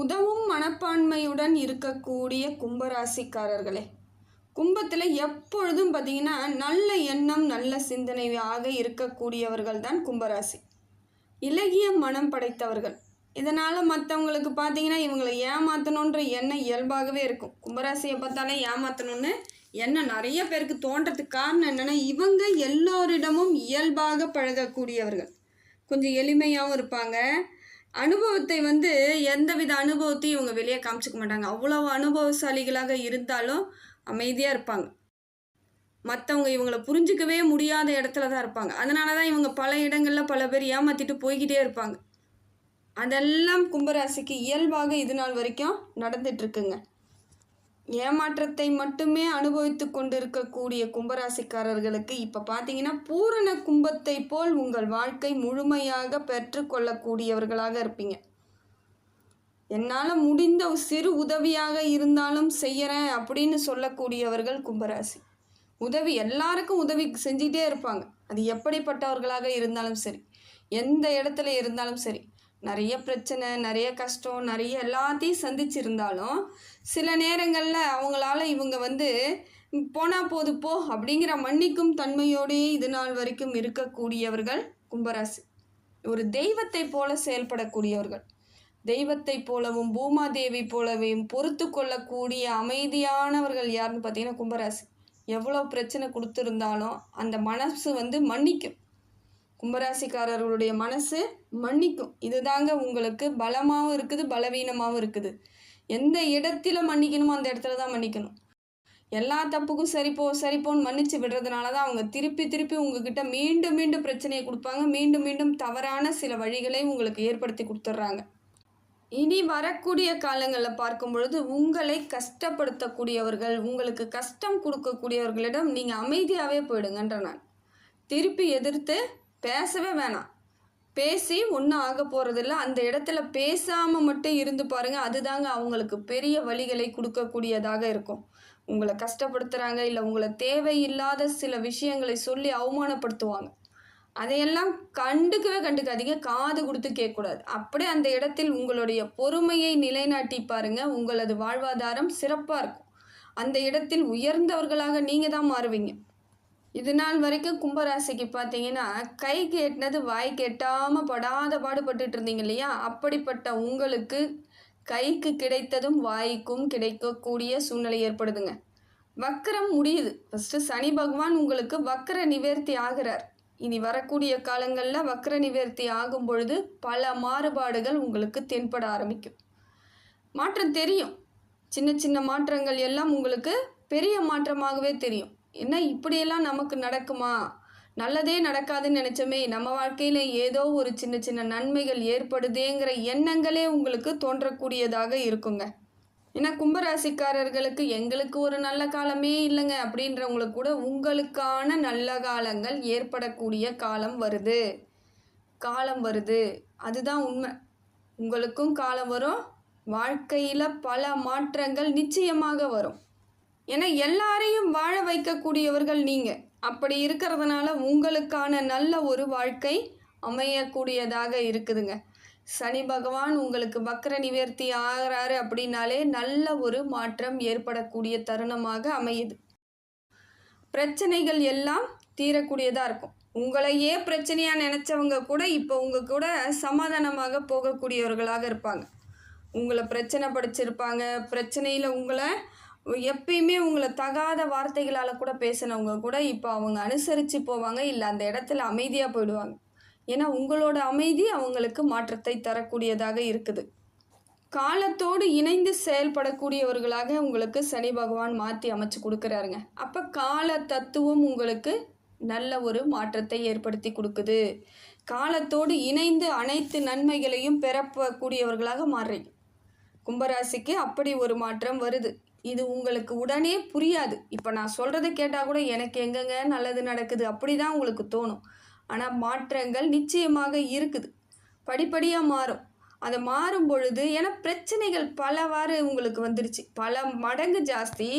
உதவும் மனப்பான்மையுடன் இருக்கக்கூடிய கும்பராசிக்காரர்களே. கும்பத்தில் எப்பொழுதும் பார்த்தீங்கன்னா நல்ல எண்ணம் நல்ல சிந்தனையாக இருக்கக்கூடியவர்கள் தான் கும்பராசி. இலகிய மனம் படைத்தவர்கள். இதனால் மற்றவங்களுக்கு பார்த்தீங்கன்னா இவங்களை ஏமாற்றணுன்ற எண்ணம் இயல்பாகவே இருக்கும். கும்பராசியை பார்த்தாலே ஏமாற்றணும்னு எண்ணம் நிறைய பேருக்கு தோன்றதுக்கு காரணம் என்னென்னா இவங்க எல்லோரிடமும் இயல்பாக பழகக்கூடியவர்கள். கொஞ்சம் எளிமையாகவும் இருப்பாங்க. அனுபவத்தை வந்து எந்தவித அனுபவத்தையும் இவங்க வெளியே காமிச்சிக்க மாட்டாங்க. அவ்வளோ அனுபவசாலிகளாக இருந்தாலும் அமைதியாக இருப்பாங்க. மற்றவங்க இவங்கள புரிஞ்சிக்கவே முடியாத இடத்துல தான் இருப்பாங்க. அதனால தான் இவங்க பல இடங்களில் பல பேர் ஏமாற்றிட்டு போய்கிட்டே இருப்பாங்க. அதெல்லாம் கும்பராசிக்கு இயல்பாக இது நாள் வரைக்கும் நடந்துட்டுருக்குங்க ஏமாற்றத்தை மட்டுமே அனுபவித்து கொண்டிருக்கக்கூடிய கும்பராசிக்காரர்களுக்கு இப்போ பார்த்தீங்கன்னா பூரண கும்பத்தை போல் உங்கள் வாழ்க்கை முழுமையாக பெற்றுக்கொள்ளக்கூடியவர்களாக இருப்பீங்க. என்னால் முடிந்த சிறு உதவியாக இருந்தாலும் செய்கிறேன் அப்படின்னு சொல்லக்கூடியவர்கள் கும்பராசி. உதவி எல்லாருக்கும் உதவி செஞ்சிட்டே இருப்பாங்க. அது எப்படிப்பட்டவர்களாக இருந்தாலும் சரி எந்த இடத்துல இருந்தாலும் சரி. நிறைய பிரச்சனை நிறைய கஷ்டம் நிறைய எல்லாத்தையும் சந்திச்சிருந்தாலும் சில நேரங்களில் அவங்களால இவங்க வந்து போனால் போது போ அப்படிங்கிற மன்னிக்கும் தன்மையோடையே இது நாள் வரைக்கும் இருக்கக்கூடியவர்கள் கும்பராசி. ஒரு தெய்வத்தை போல செயல்படக்கூடியவர்கள். தெய்வத்தை போலவும் பூமாதேவி போலவும் பொறுத்து கொள்ளக்கூடிய அமைதியானவர்கள் யாருன்னு பார்த்தீங்கன்னா கும்பராசி. எவ்வளோ பிரச்சனை கொடுத்துருந்தாலும் அந்த மனசு வந்து மன்னிக்கும். கும்பராசிக்காரர்களுடைய மனசு மன்னிக்கும். இதுதாங்க உங்களுக்கு பலமாகவும் இருக்குது பலவீனமாகவும் இருக்குது. எந்த இடத்துல மன்னிக்கணுமோ அந்த இடத்துல தான் மன்னிக்கணும். எல்லா தப்புக்கும் சரிப்போ சரிப்போன்னு மன்னிச்சு விடுறதுனால தான் அவங்க திருப்பி திருப்பி உங்ககிட்ட மீண்டும் மீண்டும் பிரச்சனையை கொடுப்பாங்க. மீண்டும் மீண்டும் தவறான சில வழிகளை உங்களுக்கு ஏற்படுத்தி கொடுத்துட்றாங்க இனி வரக்கூடிய காலங்களில் பார்க்கும் பொழுது உங்களை கஷ்டப்படுத்தக்கூடியவர்கள் உங்களுக்கு கஷ்டம் கொடுக்கக்கூடியவர்களிடம் நீங்கள் அமைதியாகவே போயிடுங்கன்ற நான் திருப்பி எதிர்த்து பேசவே வேணாம். பேசி ஒன்றும் ஆக போகிறதில்ல அந்த இடத்துல பேசாமல் மட்டும் இருந்து பாருங்கள் அதுதாங்க அவங்களுக்கு பெரிய வழிகளை கொடுக்கக்கூடியதாக இருக்கும். உங்களை கஷ்டப்படுத்துகிறாங்க இல்லை உங்களை தேவையில்லாத சில விஷயங்களை சொல்லி அவமானப்படுத்துவாங்க. அதையெல்லாம் கண்டுக்கவே கண்டுக்காதீங்க. காது கொடுத்து கேட்கக்கூடாது. அப்படியே அந்த இடத்தில் உங்களுடைய பொறுமையை நிலைநாட்டி பாருங்கள் உங்களது வாழ்வாதாரம் சிறப்பாக இருக்கும். அந்த இடத்தில் உயர்ந்தவர்களாக நீங்கள் தான் மாறுவீங்க. இது நாள் வரைக்கும் கும்பராசிக்கு பார்த்தீங்கன்னா கை கேட்டினது வாய் கேட்டாமல் படாத பாடுபட்டுட்டு இருந்தீங்க இல்லையா? அப்படிப்பட்ட உங்களுக்கு கைக்கு கிடைத்ததும் வாய்க்கும் கிடைக்கக்கூடிய சூழ்நிலை ஏற்படுதுங்க. வக்கரம் முடியுது. ஃபஸ்ட்டு சனி பகவான் உங்களுக்கு வக்கர நிவர்த்தி ஆகிறார். இனி வரக்கூடிய காலங்களில் வக்கர நிவர்த்தி ஆகும் பொழுது பல மாறுபாடுகள் உங்களுக்கு தென்பட ஆரம்பிக்கும். மாற்றம் தெரியும். சின்ன சின்ன மாற்றங்கள் எல்லாம் உங்களுக்கு பெரிய மாற்றமாகவே தெரியும். என்ன இப்படியெல்லாம் நமக்கு நடக்குமா? நல்லதே நடக்காதுன்னு நினச்சோமே நம்ம வாழ்க்கையில் ஏதோ ஒரு சின்ன சின்ன நன்மைகள் ஏற்படுதேங்கிற எண்ணங்களே உங்களுக்கு தோன்றக்கூடியதாக இருக்குங்க. ஏன்னா கும்பராசிக்காரர்களுக்கு எங்களுக்கு ஒரு நல்ல காலமே இல்லைங்க அப்படின்றவங்களுக்கு கூட உங்களுக்கான நல்ல காலங்கள் ஏற்படக்கூடிய காலம் வருது. காலம் வருது. அதுதான் உண்மை. உங்களுக்கும் காலம் வரும். வாழ்க்கையில் பல மாற்றங்கள் நிச்சயமாக வரும். ஏன்னா எல்லாரையும் வாழ வைக்கக்கூடியவர்கள் நீங்கள் அப்படி இருக்கிறதுனால உங்களுக்கான நல்ல ஒரு வாழ்க்கை அமையக்கூடியதாக இருக்குதுங்க. சனி பகவான் உங்களுக்கு வக்கர நிவர்த்தி ஆகிறாரு அப்படின்னாலே நல்ல ஒரு மாற்றம் ஏற்படக்கூடிய தருணமாக அமையுது. பிரச்சனைகள் எல்லாம் தீரக்கூடியதாக இருக்கும். உங்களையே பிரச்சனையாக நினச்சவங்க கூட இப்போ உங்கள் கூட சமாதானமாக போகக்கூடியவர்களாக இருப்பாங்க. உங்களை பிரச்சனை படிச்சிருப்பாங்க. பிரச்சனையில் உங்களை எப்பயுமே உங்களை தகாத வார்த்தைகளால் கூட பேசினவங்க கூட இப்போ அவங்க அனுசரித்து போவாங்க இல்லை அந்த இடத்துல அமைதியாக போயிடுவாங்க. ஏன்னா உங்களோட அமைதி அவங்களுக்கு மாற்றத்தை தரக்கூடியதாக இருக்குது. காலத்தோடு இணைந்து செயல்படக்கூடியவர்களாக உங்களுக்கு சனி பகவான் மாற்றி அமைச்சு கொடுக்குறாருங்க. அப்போ கால தத்துவம் உங்களுக்கு நல்ல ஒரு மாற்றத்தை ஏற்படுத்தி கொடுக்குது. காலத்தோடு இணைந்து அனைத்து நன்மைகளையும் பெறப்பக்கூடியவர்களாக மாறுறீங்க. கும்பராசிக்கு அப்படி ஒரு மாற்றம் வருது. இது உங்களுக்கு உடனே புரியாது. இப்போ நான் சொல்கிறத கேட்டால் கூட எனக்கு எங்கெங்க நல்லது நடக்குது அப்படி தான் உங்களுக்கு தோணும். ஆனால் மாற்றங்கள் நிச்சயமாக இருக்குது. படிப்படியாக மாறும். அதை மாறும் பொழுது ஏன்னா பிரச்சனைகள் பலவாறு உங்களுக்கு வந்துருச்சு. பல மடங்கு ஜாஸ்தி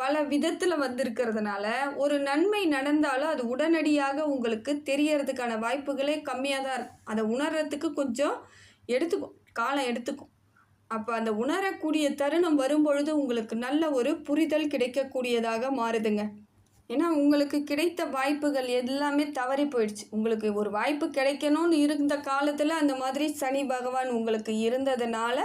பல விதத்தில் வந்திருக்கிறதுனால ஒரு நன்மை நடந்தாலும் அது உடனடியாக உங்களுக்கு தெரியறதுக்கான வாய்ப்புகளே கம்மியாக தான் இருக்கும் அதை உணர்றதுக்கு கொஞ்சம் எடுத்துக்கும். காலம் எடுத்துக்கும். அப்போ அந்த உணரக்கூடிய தருணம் வரும்பொழுது உங்களுக்கு நல்ல ஒரு புரிதல் கிடைக்கக்கூடியதாக மாறுதுங்க. ஏன்னா உங்களுக்கு கிடைத்த வாய்ப்புகள் எல்லாமே தவறி போயிடுச்சு. உங்களுக்கு ஒரு வாய்ப்பு கிடைக்கணும்னு இருந்த காலத்தில் அந்த மாதிரி சனி பகவான் உங்களுக்கு இருந்ததுனால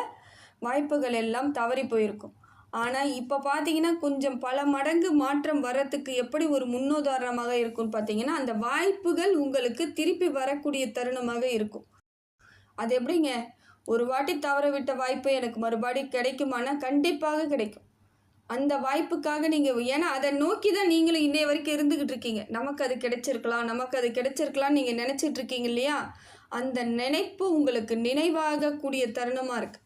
வாய்ப்புகள் எல்லாம் தவறி போயிருக்கும். ஆனால் இப்போ பார்த்தீங்கன்னா கொஞ்சம் பல மடங்கு மாற்றம் வர்றதுக்கு எப்படி ஒரு முன்னுதாரணமாக இருக்கும்னு பார்த்தீங்கன்னா அந்த வாய்ப்புகள் உங்களுக்கு திருப்பி வரக்கூடிய தருணமாக இருக்கும். அது எப்படிங்க? ஒரு வாட்டி தவறவிட்ட வாய்ப்பு எனக்கு மறுபடி கிடைக்குமானா கண்டிப்பாக கிடைக்கும். அந்த வாய்ப்புக்காக நீங்கள் ஏன்னா அதை நோக்கி தான் நீங்களும் இன்னைய வரைக்கும் இருந்துக்கிட்டு இருக்கீங்க. நமக்கு அது கிடைச்சிருக்கலாம் நமக்கு அது கிடைச்சிருக்கலாம் நீங்கள் நினச்சிட்டு இருக்கீங்க இல்லையா? அந்த நினைப்பு உங்களுக்கு நினைவாகக்கூடிய தருணமாக இருக்குது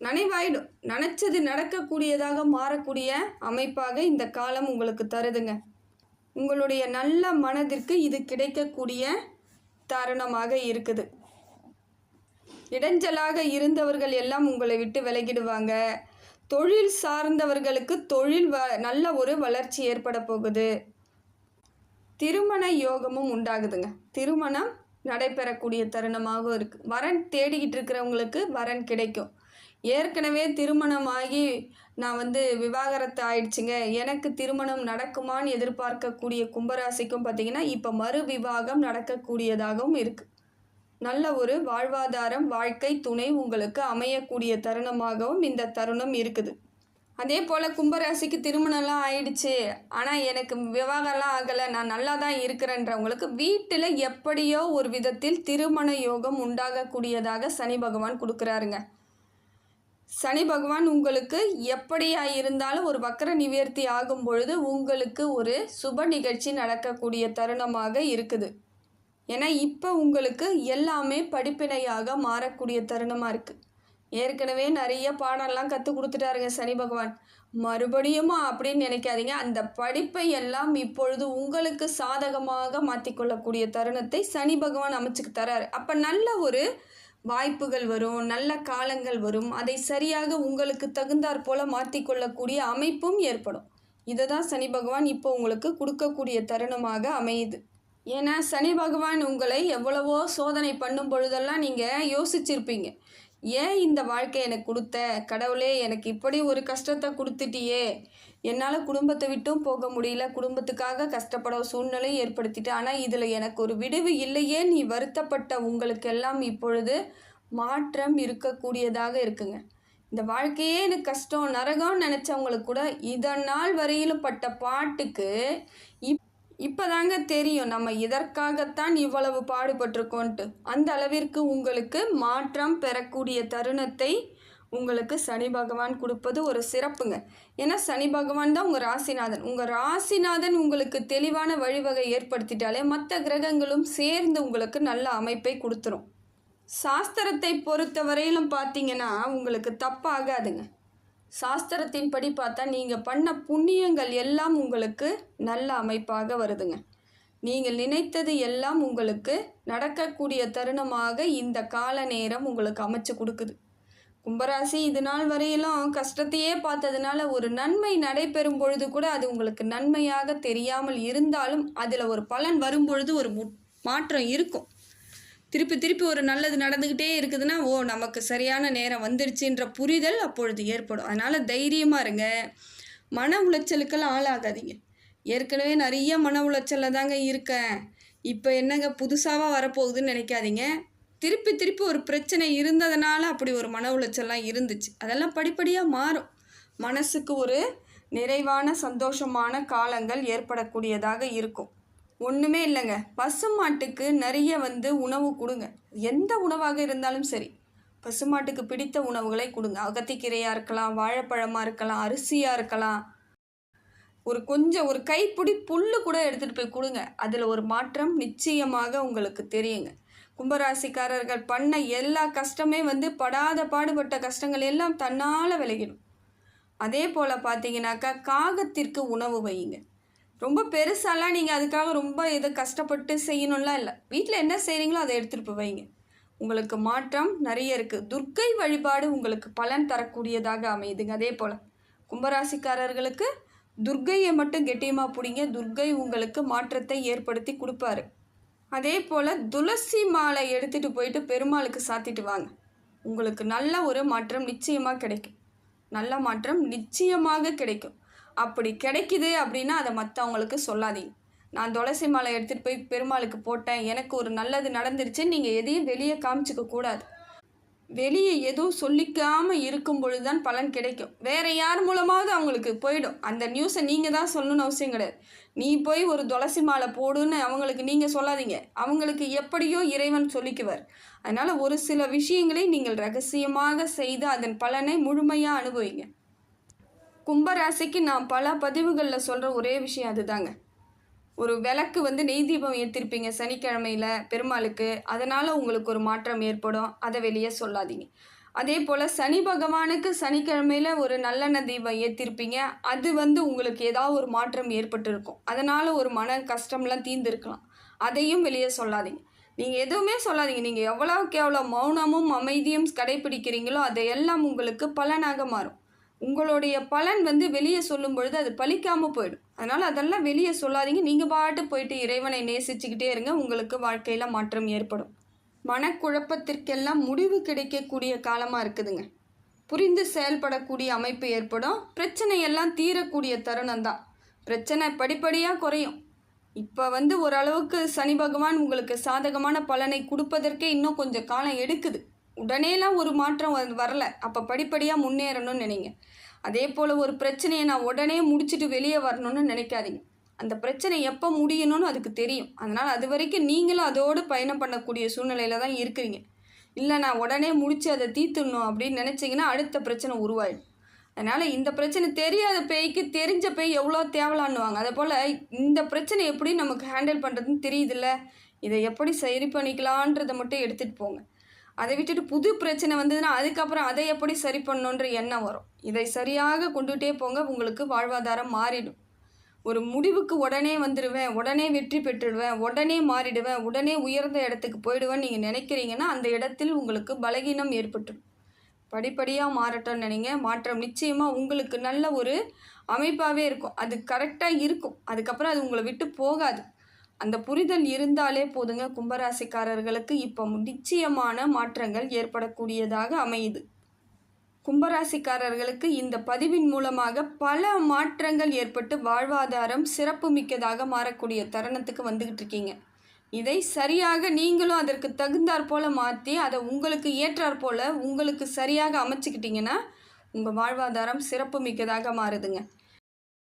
நினைவாயிடும். நினச்சது நடக்கக்கூடியதாக மாறக்கூடிய அமைப்பாக இந்த காலம் உங்களுக்கு தருதுங்க. உங்களுடைய நல்ல மனதிற்கு இது கிடைக்கக்கூடிய தருணமாக இருக்குது. இடைஞ்சலாக இருந்தவர்கள் எல்லாம் உங்களை விட்டு விலகிடுவாங்க. தொழில் சார்ந்தவர்களுக்கு தொழில் வ நல்ல ஒரு வளர்ச்சி ஏற்பட போகுது. திருமண யோகமும் உண்டாகுதுங்க. திருமணம் நடைபெறக்கூடிய தருணமாகவும் இருக்குது வரன் தேடிக்கிட்டு இருக்கிறவங்களுக்கு வரன் கிடைக்கும். ஏற்கனவே திருமணமாகி நான் வந்து விவாகரத்து ஆயிடுச்சுங்க. எனக்கு திருமணம் நடக்குமான்னு எதிர்பார்க்கக்கூடிய கும்பராசிக்கும் பார்த்தீங்கன்னா இப்போ மறு விவாகம் நடக்கக்கூடியதாகவும் இருக்குது நல்ல ஒரு வாழ்வாதாரம் வாழ்க்கை துணை உங்களுக்கு அமையக்கூடிய தருணமாகவும் இந்த தருணம் இருக்குது. அதே போல் கும்பராசிக்கு திருமணம்லாம் ஆயிடுச்சு. ஆனால் எனக்கு விவாகரம்லாம் ஆகலை. நான் நல்லா தான் இருக்கிறேன்றவங்களுக்கு வீட்டில் எப்படியோ ஒரு விதத்தில் திருமண யோகம் உண்டாகக்கூடியதாக சனி பகவான் கொடுக்குறாருங்க. சனி பகவான் உங்களுக்கு எப்படியா இருந்தாலும் ஒரு வக்கர நிவர்த்தி ஆகும் பொழுது உங்களுக்கு ஒரு சுப நிகழ்ச்சி நடக்கக்கூடிய தருணமாக இருக்குது. ஏன்னா இப்போ உங்களுக்கு எல்லாமே படிப்பினையாக மாறக்கூடிய தருணமாக இருக்குது ஏற்கனவே நிறைய பாடம்லாம் கற்றுக் கொடுத்துட்டாருங்க சனி பகவான். மறுபடியுமா அப்படின்னு நினைக்காதீங்க. அந்த படிப்பை எல்லாம் இப்பொழுது உங்களுக்கு சாதகமாக மாற்றிக்கொள்ளக்கூடிய தருணத்தை சனி பகவான் அமைச்சுக்கு தராரு. அப்போ நல்ல ஒரு வாய்ப்புகள் வரும் நல்ல காலங்கள் வரும். அதை சரியாக உங்களுக்கு தகுந்தாற் போல மாற்றிக்கொள்ளக்கூடிய அமைப்பும் ஏற்படும். இதை தான் சனி பகவான் இப்போ உங்களுக்கு கொடுக்கக்கூடிய தருணமாக அமையுது. ஏன்னா சனி பகவான் உங்களை எவ்வளவோ சோதனை பண்ணும் பொழுதெல்லாம் நீங்கள் யோசிச்சிருப்பீங்க. ஏன் இந்த வாழ்க்கை எனக்கு கொடுத்த? கடவுளே எனக்கு இப்படி ஒரு கஷ்டத்தை கொடுத்துட்டியே. என்னால் குடும்பத்தை விட்டும் போக முடியல. குடும்பத்துக்காக கஷ்டப்பட சூழ்நிலை ஏற்படுத்திட்டு. ஆனால் இதில் எனக்கு ஒரு விடுவு இல்லையே. நீ வருத்தப்பட்ட உங்களுக்கெல்லாம் இப்பொழுது மாற்றம் இருக்கக்கூடியதாக இருக்குங்க. இந்த வாழ்க்கையே எனக்கு கஷ்டம் நரகம்னு நினச்சவங்களுக்கு கூட இதனால் வரையிலும் பட்ட பாட்டுக்கு இப் இப்போதாங்க தெரியும் நம்ம இதற்காகத்தான் இவ்வளவு பாடுபட்டிருக்கோன்ட்டு. அந்த அளவிற்கு உங்களுக்கு மாற்றம் பெறக்கூடிய தருணத்தை உங்களுக்கு சனி பகவான் கொடுப்பது ஒரு சிறப்புங்க. ஏன்னா சனி பகவான் தான் உங்கள் ராசிநாதன். உங்கள் ராசிநாதன் உங்களுக்கு தெளிவான வழிவகை ஏற்படுத்திட்டாலே மற்ற கிரகங்களும் சேர்ந்து உங்களுக்கு நல்ல அமைப்பை கொடுத்துரும். சாஸ்திரத்தை பொறுத்த வரையிலும் பார்த்தீங்கன்னா உங்களுக்கு தப்பாகாதுங்க. சாஸ்திரத்தின்படி பார்த்தா நீங்கள் பண்ண புண்ணியங்கள் எல்லாம் உங்களுக்கு நல்ல அமைப்பாக வருதுங்க. நீங்கள் நினைத்தது எல்லாம் உங்களுக்கு நடக்கக்கூடிய தருணமாக இந்த கால நேரம் உங்களுக்கு அமைச்சு கொடுக்குது. கும்பராசி இது நாள் வரையிலும் கஷ்டத்தையே பார்த்ததுனால ஒரு நன்மை நடைபெறும் பொழுது கூட அது உங்களுக்கு நன்மையாக தெரியாமல் இருந்தாலும் அதில் ஒரு பலன் வரும்பொழுது ஒரு மு- மாற்றம் இருக்கும். திருப்பி திருப்பி ஒரு நல்லது நடந்துக்கிட்டே இருக்குதுன்னா ஓ நமக்கு சரியான நேரம் வந்துருச்சுன்ற புரிதல் அப்பொழுது ஏற்படும். அதனால் தைரியமாக இருங்க. மன உளைச்சலுக்கெல்லாம் ஆளாகாதீங்க. ஏற்கனவே நிறைய மன உளைச்சலில் தாங்க இருக்கேன். இப்போ என்னங்க புதுசாக வரப்போகுதுன்னு நினைக்காதீங்க. திருப்பி திருப்பி ஒரு பிரச்சனை இருந்ததுனால அப்படி ஒரு மன உளைச்சல்லாம் இருந்துச்சு. அதெல்லாம் படிப்படியாக மாறும். மனசுக்கு ஒரு நிறைவான சந்தோஷமான காலங்கள் ஏற்படக்கூடியதாக இருக்கும். ஒன்றுமே இல்லைங்க. பசுமாட்டுக்கு நிறைய வந்து உணவு கொடுங்க. எந்த உணவாக இருந்தாலும் சரி. பசுமாட்டுக்கு பிடித்த உணவுகளை கொடுங்க. அகத்திக்கீரையாக இருக்கலாம் வாழைப்பழமாக இருக்கலாம் அரிசியாக இருக்கலாம். ஒரு கொஞ்சம் ஒரு கைப்பிடி புல்லு கூட எடுத்துகிட்டு போய் கொடுங்க. அதில் ஒரு மாற்றம் நிச்சயமாக உங்களுக்கு தெரியுங்க. கும்பராசிக்காரர்கள் பண்ண எல்லா கஷ்டமே வந்து படாத பாடுபட்ட கஷ்டங்கள் எல்லாம் தன்னால் விளையிடும் அதே போல் பார்த்தீங்கன்னாக்கா காகத்திற்கு உணவு வையுங்க. ரொம்ப பெருசாலாம் நீங்கள் அதுக்காக ரொம்ப இதை கஷ்டப்பட்டு செய்யணும்லாம் இல்லை. வீட்டில் என்ன செய்கிறீங்களோ அதை எடுத்துகிட்டு போவீங்க உங்களுக்கு மாற்றம் நிறைய இருக்குது துர்க்கை வழிபாடு உங்களுக்கு பலன் தரக்கூடியதாக அமையுதுங்க. அதே போல் கும்பராசிக்காரர்களுக்கு துர்க்கையை மட்டும் கெட்டியமாக பிடிங்க. துர்க்கை உங்களுக்கு மாற்றத்தை ஏற்படுத்தி கொடுப்பாரு. அதே போல் துளசி மாலை எடுத்துகிட்டு போயிட்டு பெருமாளுக்கு சாத்திட்டு வாங்க. உங்களுக்கு நல்ல ஒரு மாற்றம் நிச்சயமாக கிடைக்கும். நல்ல மாற்றம் நிச்சயமாக கிடைக்கும். அப்படி கிடைக்குது அப்படின்னா அதை மற்றவங்களுக்கு சொல்லாதீங்க. நான் துளசி மாலை எடுத்துகிட்டு போய் பெருமாளுக்கு போட்டேன். எனக்கு ஒரு நல்லது நடந்துருச்சுன்னு நீங்கள் எதையும் வெளியே காமிச்சிக்க கூடாது. வெளியே எதுவும் சொல்லிக்காமல் இருக்கும் பொழுது தான் பலன் கிடைக்கும். வேறு யார் மூலமாவது அவங்களுக்கு போயிடும். அந்த நியூஸை நீங்கள் தான் சொல்லணும்னு அவசியம் கிடையாது. நீ போய் ஒரு துளசி மாலை போடுன்னு அவங்களுக்கு நீங்கள் சொல்லாதீங்க. அவங்களுக்கு எப்படியோ இறைவன் சொல்லிக்குவார். அதனால் ஒரு சில விஷயங்களை நீங்கள் ரகசியமாக செய்து அதன் பலனை முழுமையாக அனுபவிங்க. கும்பராசிக்கு நான் பல பதிவுகளில் சொல்கிற ஒரே விஷயம் அதுதாங்க. ஒரு விளக்கு வந்து நெய் தீபம் ஏற்றிருப்பீங்க சனிக்கிழமையில் பெருமாளுக்கு. அதனால் உங்களுக்கு ஒரு மாற்றம் ஏற்படும். அதை வெளியே சொல்லாதீங்க. அதே போல் சனி பகவானுக்கு சனிக்கிழமையில் ஒரு நல்லெண்ணெய் தீபம் ஏற்றிருப்பீங்க அது வந்து உங்களுக்கு ஏதாவது ஒரு மாற்றம் ஏற்பட்டிருக்கும். அதனால் ஒரு மன கஷ்டம்லாம் தீர்ந்துருக்கலாம். அதையும் வெளியே சொல்லாதீங்க. நீங்கள் எதுவுமே சொல்லாதீங்க. நீங்கள் எவ்வளோக்கு எவ்வளோ மௌனமும் அமைதியும் கடைபிடிக்கிறீங்களோ அதையெல்லாம் உங்களுக்கு பலனாக மாறும். உங்களுடைய பலன் வந்து வெளியே சொல்லும் பொழுது அது பலிக்காமல் போயிடும். அதனால் அதெல்லாம் வெளியே சொல்லாதீங்க. நீங்கள் பாட்டு போயிட்டு இறைவனை நேசிச்சுக்கிட்டே இருங்க. உங்களுக்கு வாழ்க்கையில் மாற்றம் ஏற்படும். மனக்குழப்பத்திற்கெல்லாம் முடிவு கிடைக்கக்கூடிய காலமாக இருக்குதுங்க. புரிந்து செயல்படக்கூடிய அமைப்பு ஏற்படும். பிரச்சனையெல்லாம் தீரக்கூடிய தருணம் தான். பிரச்சனை படிப்படியாக குறையும். இப்போ வந்து ஓரளவுக்கு சனி பகவான் உங்களுக்கு சாதகமான பலனை கொடுப்பதற்கே இன்னும் கொஞ்சம் காலம் எடுக்குது. உடனேலாம் ஒரு மாற்றம் வரல. அப்போ படிப்படியாக முன்னேறணும்னு நினைங்க. அதே போல் ஒரு பிரச்சனையை நான் உடனே முடிச்சுட்டு வெளியே வரணும்னு நினைக்காதீங்க. அந்த பிரச்சனை எப்போ முடியணும்னு அதுக்கு தெரியும். அதனால் அது வரைக்கும் நீங்களும் அதோடு பயணம் பண்ணக்கூடிய சூழ்நிலையில் தான் இருக்கிறீங்க. இல்லை நான் உடனே முடித்து அதை தீர்த்துடணும் அப்படின்னு நினச்சிங்கன்னா அடுத்த பிரச்சனை உருவாயிடும். அதனால் இந்த பிரச்சனை தெரியாத பேய்க்கு தெரிஞ்ச பேய் எவ்வளோ தேவலான்னுவாங்க. அதே போல் இந்த பிரச்சனை எப்படி நமக்கு ஹேண்டில் பண்ணுறதுன்னு தெரியுதுல்ல? இதை எப்படி சரி பண்ணிக்கலான்றதை மட்டும் எடுத்துகிட்டு போங்க. அதை விட்டுட்டு புது பிரச்சனை வந்ததுன்னா அதுக்கப்புறம் அதை எப்படி சரி பண்ணணுன்ற எண்ணம் வரும். இதை சரியாக கொண்டுகிட்டே போங்க உங்களுக்கு வாழ்வாதாரம் மாறிடும். ஒரு முடிவுக்கு உடனே வந்துடுவேன் உடனே வெற்றி பெற்றுடுவேன் உடனே மாறிடுவேன் உடனே உயர்ந்த இடத்துக்கு போயிடுவேன் நீங்கள் நினைக்கிறீங்கன்னா அந்த இடத்தில் உங்களுக்கு பலகீனம் ஏற்பட்டுடும் படிப்படியாக மாறட்டோம்னு நினைங்க. மாற்றம் நிச்சயமாக உங்களுக்கு நல்ல ஒரு அமைப்பாகவே இருக்கும். அது கரெக்டாக இருக்கும். அதுக்கப்புறம் அது உங்களை விட்டு போகாது. அந்த புரிதல் இருந்தாலே போதுங்க. கும்பராசிக்காரர்களுக்கு இப்போ நிச்சயமான மாற்றங்கள் ஏற்படக்கூடியதாக அமையுது. கும்பராசிக்காரர்களுக்கு இந்த பதிவின் மூலமாக பல மாற்றங்கள் ஏற்பட்டு வாழ்வாதாரம் சிறப்பு மிக்கதாக மாறக்கூடிய தருணத்துக்கு வந்துக்கிட்டு இருக்கீங்க. இதை சரியாக நீங்களும் அதற்கு தகுந்தாற் போல் மாற்றி அதை உங்களுக்கு ஏற்றாற் போல் உங்களுக்கு சரியாக அமைச்சிக்கிட்டிங்கன்னா உங்கள் வாழ்வாதாரம் சிறப்பு மிக்கதாக மாறுதுங்க.